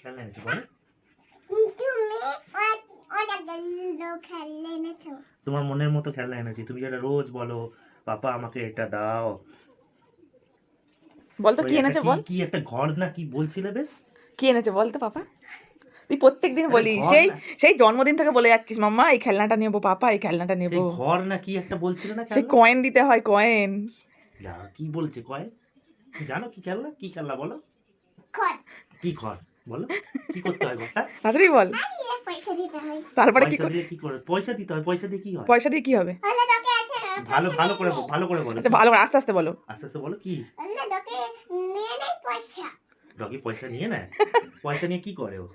খেলনা এনেছি বলো তোমার মনের মতো খেলনা এনেছি তুমি যেটা রোজ বলো পাপা আমাকে এটা দাও। বল তো ওই কি এনেছে বল? কি একটা ঘর না কি বলছিলে বেশ? কি এনেছে বল তো পাপা? তুই প্রত্যেক দিন বলি সেই সেই জন্মদিন থেকে বলে যাচ্ছিস মাম্মা এই খেলনাটা নেব পাপা এই খেলনাটা সেই নেব। ঘর না কি একটা বলছিলে না সে খেলনা কয়েন দিতে হয় কয়েন যা, কি বলছে কয় জানো কি খেলনা? কি খেলনা বলো? কি ঘর? বলো কি করতে হয় তাড়াতাড়ি বল। পয়সা দিতে হয়। তারপরে কি কর- কি করে পয়সা দিতে হয় পয়সা দিয়ে কি হয়? পয়সা দিয়ে কি হবে? তোকে আছে ভালো ভালো করে ভালো করে বলো। আচ্ছা ভালো করে আস্তে আস্তে বলো। আস্তে আস্তে বলো কি? আল্লাহ তোকে নিয়ে নেই পয়সা। ডগি পয়সা নিয়ে নেয়? পয়সা নিয়ে কি করে ও?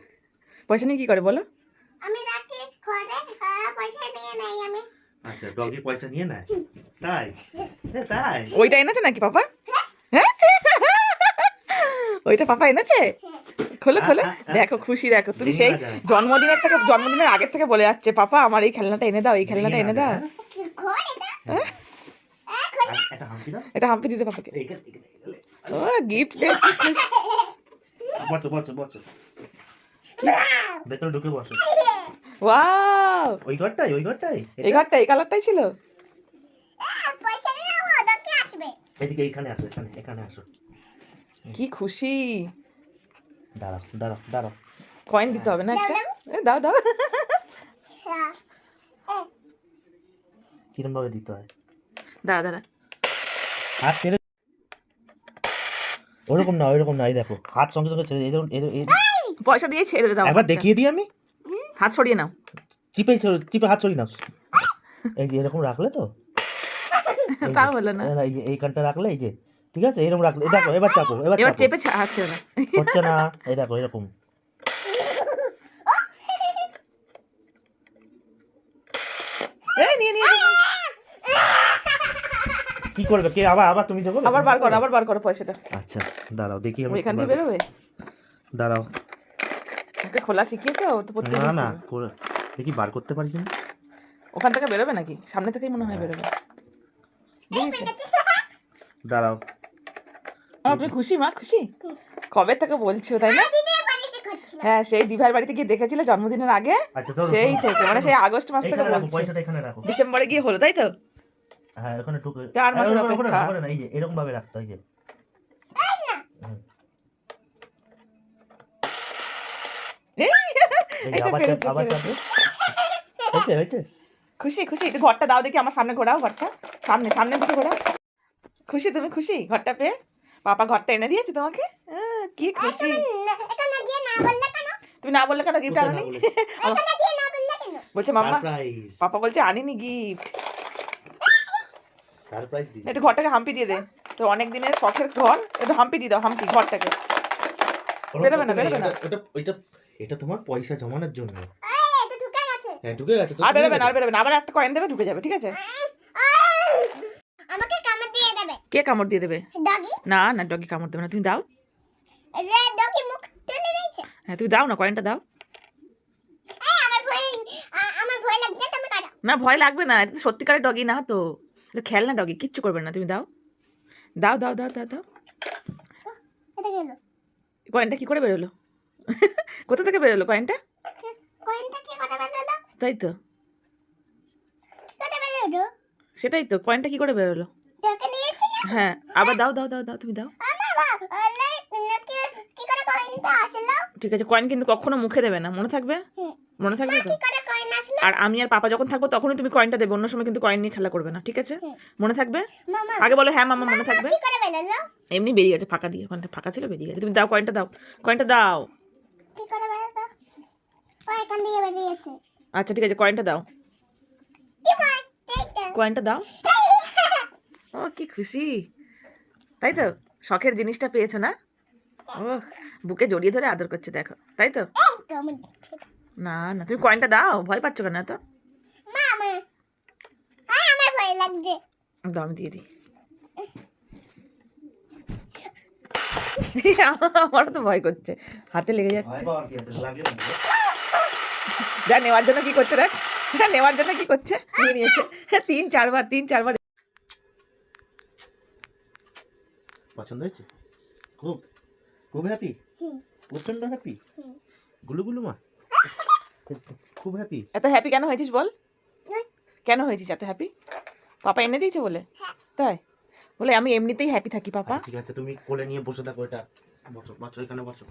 পয়সা নিয়ে কি করে বলো। আমি রাখি ঘরে পয়সা নিয়ে নেই আমি। আচ্ছা ডগি পয়সা নিয়ে নেয়? তাই? তাই? ওইটা এনেছে নাকি পাপা? ওইটা পাপা এনেছে? খোলো খোলো। আ, আ, আ। দেখো খুশি দেখো। তুমি সেই জন্মদিনের থেকে জন্মদিনের আগের থেকে বলে যাচ্ছে পাপা আমার এই খেলনাটা এনে দাও এই খেলনাটা এনে দাও। এটা? হ্যাঁ? খোল। হাম্পি এটা দিতে পাপাকে। ও গিফট বসো বসো বসো। ভেতরে ঢুকে বসো। ওয়াও ওই ঘরটাই ওই ঘরটাই। এই ঘরটা এই কালারটাই ছিল? পয়সা নিয়ে আসবে। এদিকে এখানে আসো এখানে এখানে আসো। কি খুশি? দাঁড়াও দাঁড়াও দাঁড়াও। কয়েন দিতে হবে না একটা? দাও। দাও হ্যাঁ কিরম ভাবে দিতে হয়? দাঁড়া দাঁড়া। হাত ছেড়ে ওরকম না ওইরকম না এই দেখো হাত সঙ্গে সঙ্গে ছেড়ে এরকম পয়সা দিয়ে ছেড়ে দাও একবার দেখিয়ে দিই আমি? হাত সরিয়ে নাও। চিপে চিপে হাত সরিয়ে নাও। এই যে এরকম রাখলে তো? তাও হলো না। এই যে এইখানটা রাখলে এই যে ঠিক আছে? এরকম রাখলে দেখো এবার চাপো এবার এবার চেপে। ছা- হাত ছেড়ে দাও হচ্ছে না। এই দেখো এরকম। কি করবে? কে? আবার আবার তুমি দেখো আবার বার করো আবার বার করো পয়সাটা। আচ্ছা দাঁড়াও দেখি আমি এখান থেকে বেরোবে? দাঁড়াও। ওকে খোলা শিখিয়েছো? ও তো প্রত্যেক না না করে দেখি বার করতে পারি কিনা? ওখান থেকে বেরোবে নাকি? সামনে থেকেই মনে হয় বেরোবে। বুঝেছ দাঁড়াও। তুমি খুশি মা খুশি? কবে থেকে বলছো তাই না? হ্যাঁ সেই দিভার বাড়িতে গিয়ে দেখেছিলে জন্মদিনের আগে? আচ্ছা সেই থেকে মানে সেই আগস্ট মাস থেকে বলছো। ডিসেম্বরে গিয়ে হলো তাই তো? হ্যাঁ এখানে টুকে চার মাসের অপেক্ষা। এই যে এরকম ভাবে রাখতে হয় যে। খুশি খুশি ঘরটা দাও দেখি আমার সামনে ঘোরাও ঘরটা। সামনে সামনে দিকে ঘোরাও। খুশি তুমি খুশি ঘরটা পেয়ে? পাপা ঘরটা এনে দিয়েছে তোমাকে? কি খুশি। না, এখানে গিয়ে না বললে কেন? তুমি না বললে কেন গিফট আনি না বলেছে? মাম্মা পাপা বলছে আনিনি গিফট সারপ্রাইজ দিই একটু ঘরটাকে হাম্পি দিয়ে দে। তো অনেক দিনের শখের ঘর একটু হাম্পি দিয়ে দাও হাম্পি ঘরটাকে। বেরোবে না, বেরোবে না। এটা এটা এটা তোমার পয়সা জমানোর জন্য। হ্যাঁ ঢুকে গেছে আর বেরোবে না আর বেরোবে না। আবার একটা কয়েন দেবে ঢুকে যাবে ঠিক আছে আহ, আমাকে কামড় দিয়ে দেবে কে কামড় দিয়ে দেবে? না না ডগি কামড় দেবে না। তুমি দাও। হ্যাঁ তুমি দাও না কয়েনটা দাও। না ভয় লাগবে না এটা সত্যিকারের ডগি না তো। এটা খেলনা ডগি কিচ্ছু করবে না তুমি দাও। দাও দাও দাও দাও দাও। কয়েনটা কি করে বেরোলো? কোথা থেকে বেরোলো কয়েনটা? তাই তো। সেটাই তো কয়েনটা কি করে বেরোলো? হ্যাঁ আবার দাও দাও দাও দাও তুমি দাও। ঠিক আছে কয়েন কিন্তু কখনো মুখে দেবে না মনে থাকবে? মনে থাকবে তো? আর আমি আর পাপা যখন থাকব তখনই তুমি কয়েনটা দেবে অন্য সময় কিন্তু কয়েন নিয়ে খেলা করবে না ঠিক আছে? মনে থাকবে? আগে বলো হ্যাঁ মামা মনে থাকবে? এমনি বেরিয়ে গেছে ফাঁকা দিয়ে ওখানটা ফাঁকা ছিল বেরিয়ে গেছে। তুমি দাও কয়েনটা দাও। কয়েনটা দাও। আচ্ছা ঠিক আছে কয়েনটা দাও। কয়েনটা দাও। ও কি খুশি। তাই তো শখের জিনিসটা পেয়েছ না? ও বুকে জড়িয়ে ধরে আদর করছে দেখো। তাই তো? না না তুমি কয়েনটা দাও ভয় পাচ্ছ কেন আমার দাও আমি দিয়ে দিই। আমারও তো ভয় করছে। হাতে লেগে যাচ্ছে। যা নেওয়ার জন্য কি করছে দেখ নেওয়ার জন্য কি করছে? নিয়ে নিয়েছে। তিন চারবার তিন চারবার পছন্দ হয়েছে? খুব? খুব হ্যাপি। প্রচণ্ড হ্যাপি। গুলু গুলু মা? খুব হ্যাপি এত হ্যাপি কেন হয়েছিস বল? কেন হয়েছিস এত হ্যাপি পাপা এনে দিয়েছে বলে? হ্যাঁ। তাই? বলে আমি এমনিতেই হ্যাপি থাকি পাপা। ঠিক আছে তুমি কোলে নিয়ে বসে থাকো এটা। বসো বসো এখানে বসো।